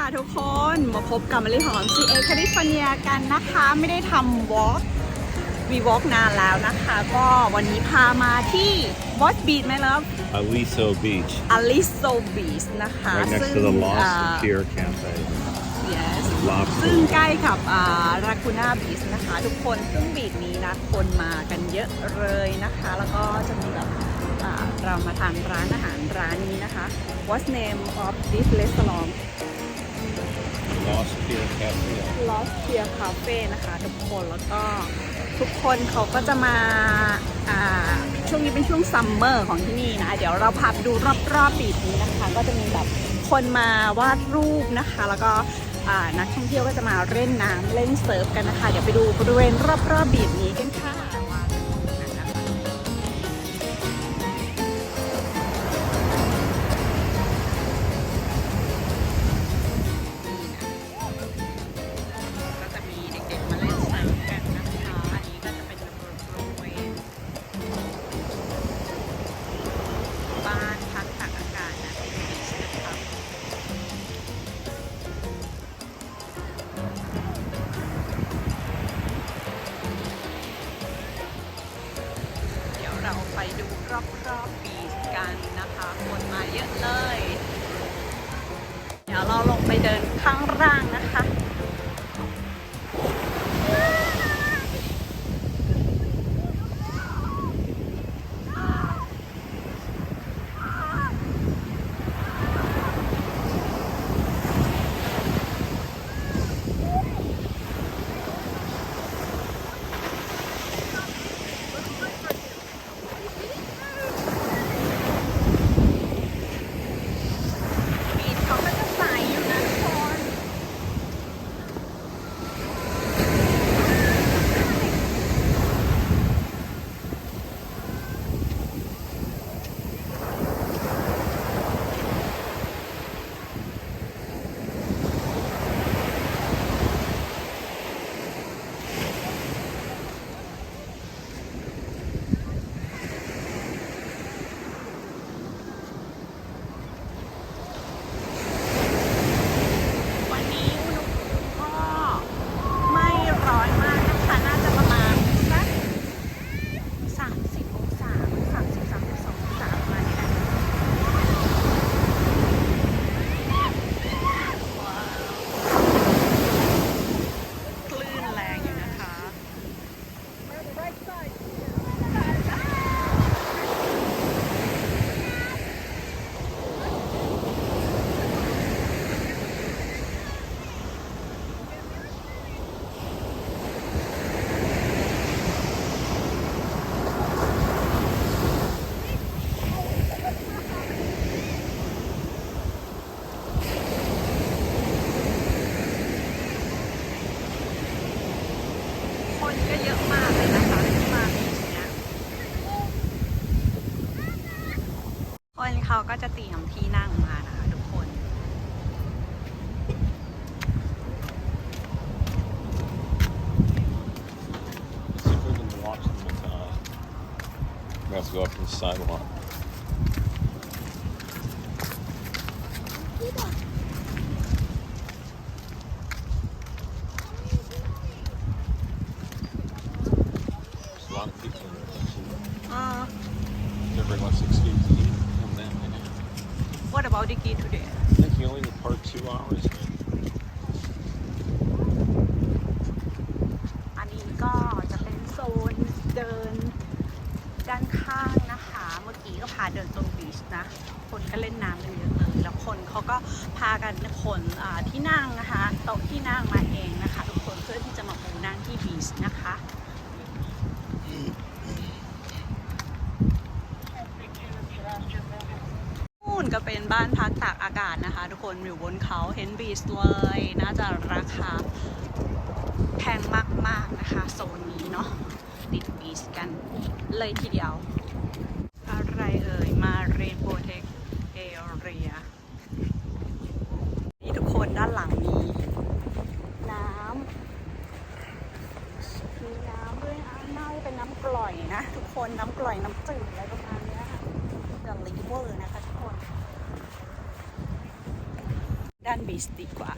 ค่ะทุกคนมาพบกับมะลิหอม CA แคลิฟอร์เนียกันนะคะ ไม่ได้ทำวอล์กวีวอล์กนานแล้วนะคะ ก็วันนี้พามาที่วอตบีชไหมครับ Aliso Beach, อลิโซบีชนะคะ right next ซึ่ to the ง Lost อ่า Pier Cafe. yes Lobster. ซึ่งใกล้กับราคูน่าบีชนะคะ ทุกคนซึ่งบีชนี้นะคนมากันเยอะเลยนะคะ แล้วก็จะมีแบบอ่าเรามาทานร้านอาหารร้านนี้นะคะ What's name of this restaurant Lost Pier Cafe. Lost Pier Cafe นะคะทุกคนแล้วก็ทุกคนเขาก็จะมาอ่าช่วงนี้เป็นช่วงซัมเมอร์ของที่นี่นะ เดี๋ยวเราพาไปดูรอบๆบีนี้นะคะ ก็จะมีแบบคนมาวาดรูปนะคะ แล้วก็นักท่องเที่ยวก็จะมาเล่นน้ำเล่นเซิร์ฟกันนะคะ เดี๋ยวไปดูบริเวณรอบๆบีชนี้กันค่ะ รอบๆบีชกันนะคะ คนมาเยอะเลย เดี๋ยวเราลงไปเดินข้างล่างนะคะ have to go up to the sidewalk. There's a lot of people in there. actually. Everybody wants to escape the heat. Come down, you know. What about Dicky today I think you only park two hours. ก็เล่นน้ำกันเยอะเลยแล้วคนเขาก็พากันขนที่นั่งนะคะโต๊ะที่นั่งมาเองนะคะ ทุกคนเพื่อที่จะมาปูนั่งที่บีชนะคะู่นก็เป็นบ้านพักตากอากาศนะคะ ทุกคนอยู่บนเขาเห็นบีชเลยน่าจะราคาแพงมากๆนะคะ โซนนี้เนาะติดบีชกันเลยทีเดียว อะไรเอ่ย มาเรนโบเทคเอเรียนี่ทุกคนด้านหลังมีน้ำมีน้ำด้วยนะน่าจะเป็นน้ำกร่อยนะ ทุกคนน้ำกร่อยน้ำจืดอะไรประมาณ เ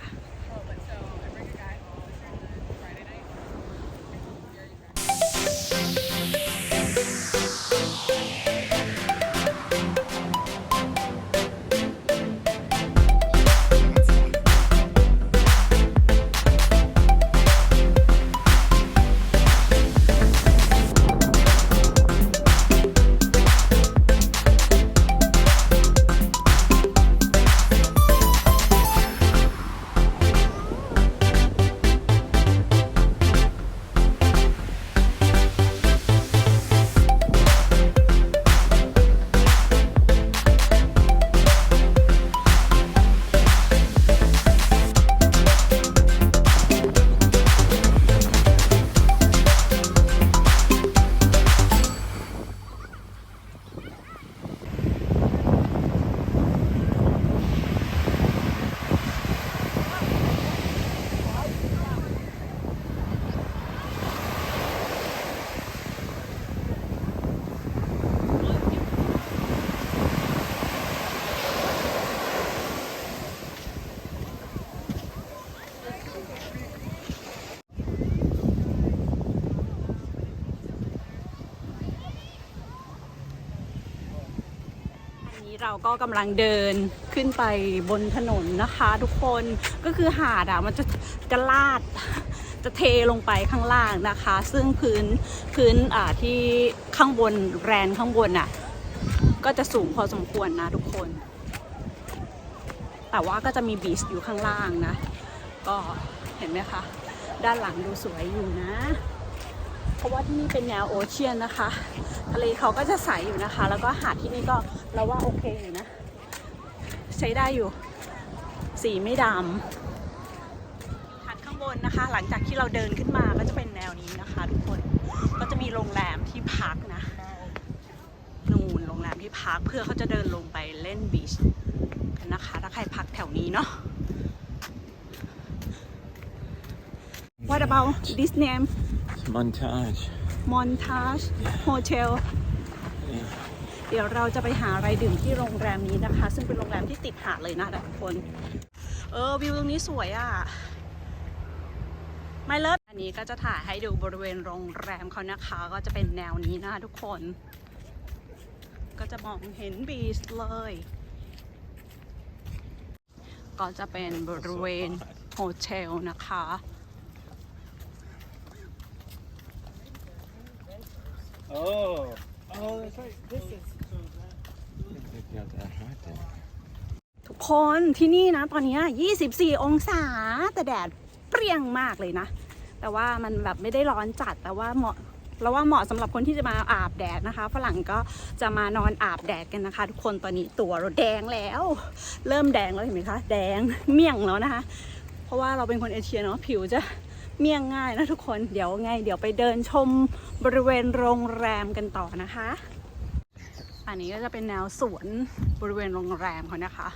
เราก็กำลังเดินขึ้นไปบนถนนนะคะทุกคนก็คือหาดอะมันจะจะลาดจะเทลงไปข้างล่างนะคะ ซึ่งพื้นพื้นอ่าที่ข้างบนแรนข้างบนอะก็จะสูงพอสมควรนะทุกคน แต่ว่าก็จะมีบีชอยู่ข้างล่างนะ ก็เห็นไหมคะ ด้านหลังดูสวยอยู่นะ เพราะว่าที่นี่เป็นแนวโอเชียนนะคะ ทะเลเขาก็จะใสอยู่นะคะ แล้วก็หาดที่นี่ก็เราว่าโอเคอยู่นะ ใช้ได้อยู่ สีไม่ดำหาดข้างบนนะคะ หลังจากที่เราเดินขึ้นมาก็จะเป็นแนวนี้นะคะ ทุกคนก็จะมีโรงแรมที่พักนะนู่นโรงแรมที่พักเพื่อเขาจะเดินลงไปเล่นบีชกันนะคะ ถ้าใครพักแถวนี้เนาะ What about this name montage. Montage Hotel Yeah. เดี๋ยวเราจะไปหาอะไรดื่มที่โรงแรมนี้นะคะ ซึ่งเป็นโรงแรมที่ติดหาดเลยนะทุกคน เออ วิวตรงนี้สวยอะ ไม่เลิศอันนี้ก็จะถ่ายให้ดูบริเวณโรงแรมเขานะคะ ก็จะเป็นแนวนี้นะทุกคน ก็จะมองเห็นบีชเลย ก็จะเป็นบริเวณโฮเทลนะคะ Oh, oh, that's right. This is. ทุกคนที่นี่นะ ตอนนี้ 24 องศา แต่แดดเปรี้ยงมากเลยนะ แต่ว่ามันแบบไม่ได้ร้อนจัด แต่ว่าเหมาะเราว่าเหมาะสำหรับคนที่จะมาอาบแดดนะคะ ฝรั่งก็จะมานอนอาบแดดกันนะคะ ทุกคนตอนนี้ตัวเราแดงแล้ว เริ่มแดงแล้วเห็นไหมคะ แดงเมี่ยงแล้วนะคะ เพราะว่าเราเป็นคนเอเชียเนาะผิวจะ เมี่ยงง่ายนะทุกคนเดี๋ยวไง เดี๋ยวไปเดินชมบริเวณโรงแรมกันต่อนะคะ อันนี้ก็จะเป็นแนวสวนบริเวณโรงแรมเขานะคะ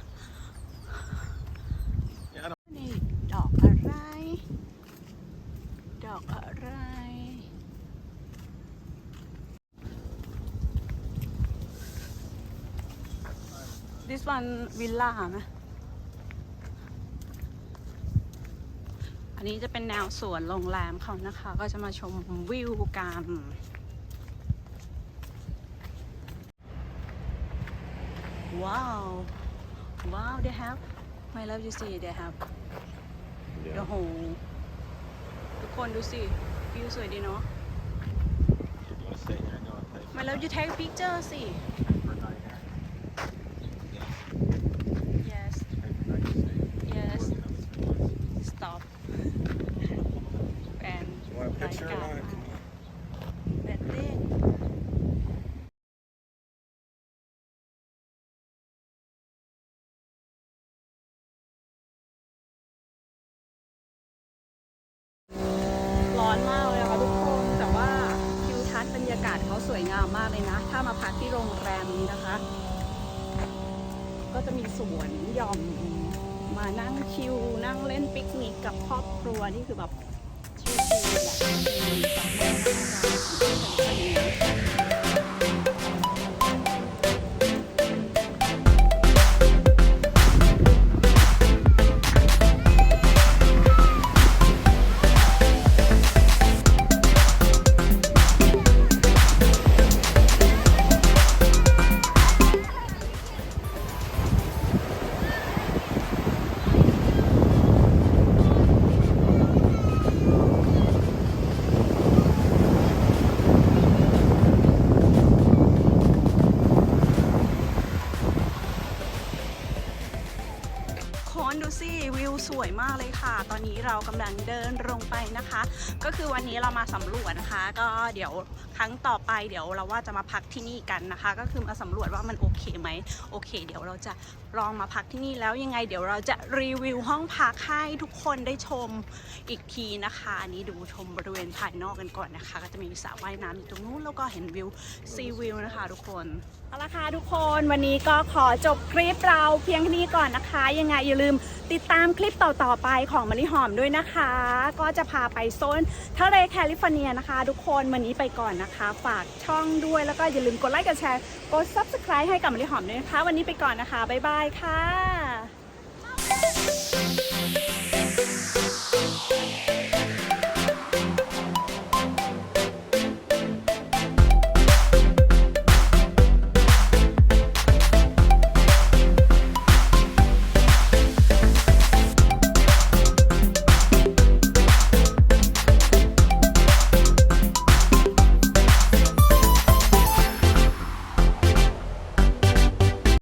นี่ดอกอะไร ดอกอะไร this one villa ไหม อันนี้จะเป็นแนวสวนโรงแรมเขานะคะ ก็จะมาชมวิวกันว้าวว้าว they have my love you see they have the Yeah. whole ทุกคนดูสิวิวสวยดีเนาะ You want to stay here? No, I'll take my love you take picture สิ อนมากเลยนะคะทุกคนแต่ว่าทิวทัศน์บรรยากาศเขาสวยงามมากเลยนะ ถ้ามาพักที่โรงแรมนี้นะคะ ก็จะมีสวนหย่อมมานั่งชิลนั่งเล่นปิกนิกกับครอบครัวนี่คือแบบชิลๆแบบ นี้เรากำลังเดิน งไปนะคะ ก็คือวันนี้เรามาสำรวจนะคะ ก็เดี๋ยวครั้งต่อไปเดี๋ยวเราว่าจะมาพักที่นี่กันนะคะ ก็คือมาสำรวจว่ามันโอเคไหมโอเค เดี๋ยวเราจะลองมาพักที่นี่แล้วยังไง เดี๋ยวเราจะรีวิวห้องพักให้ทุกคนได้ชมอีกทีนะคะอันนี้ดูชมบริเวณภายนอกกันก่อนนะคะ ก็จะมีสระว่ายน้ำอยู่ตรงนู้นแล้วก็เห็นวิวซีวิวนะคะ ทุกคนเอาละค่ะทุกคนวันนี้ก็ขอจบคลิปเราเพียงแค่นี้ก่อนนะคะ ยังไงอย่าลืมติดตามคลิปต่อๆไปของมะลิหอมด้วยนะคะก็จะพาไปโซนทะเลแคลิฟอร์เนียนะคะ ทุกคนวันนี้ไปก่อนนะคะ ฝากช่องด้วยแล้วก็อย่าลืมกดไลค์กดแชร์กด subscribe ให้กับมะลิหอมด้วยนะคะ วันนี้ไปก่อนนะคะบ๊ายบายค่ะ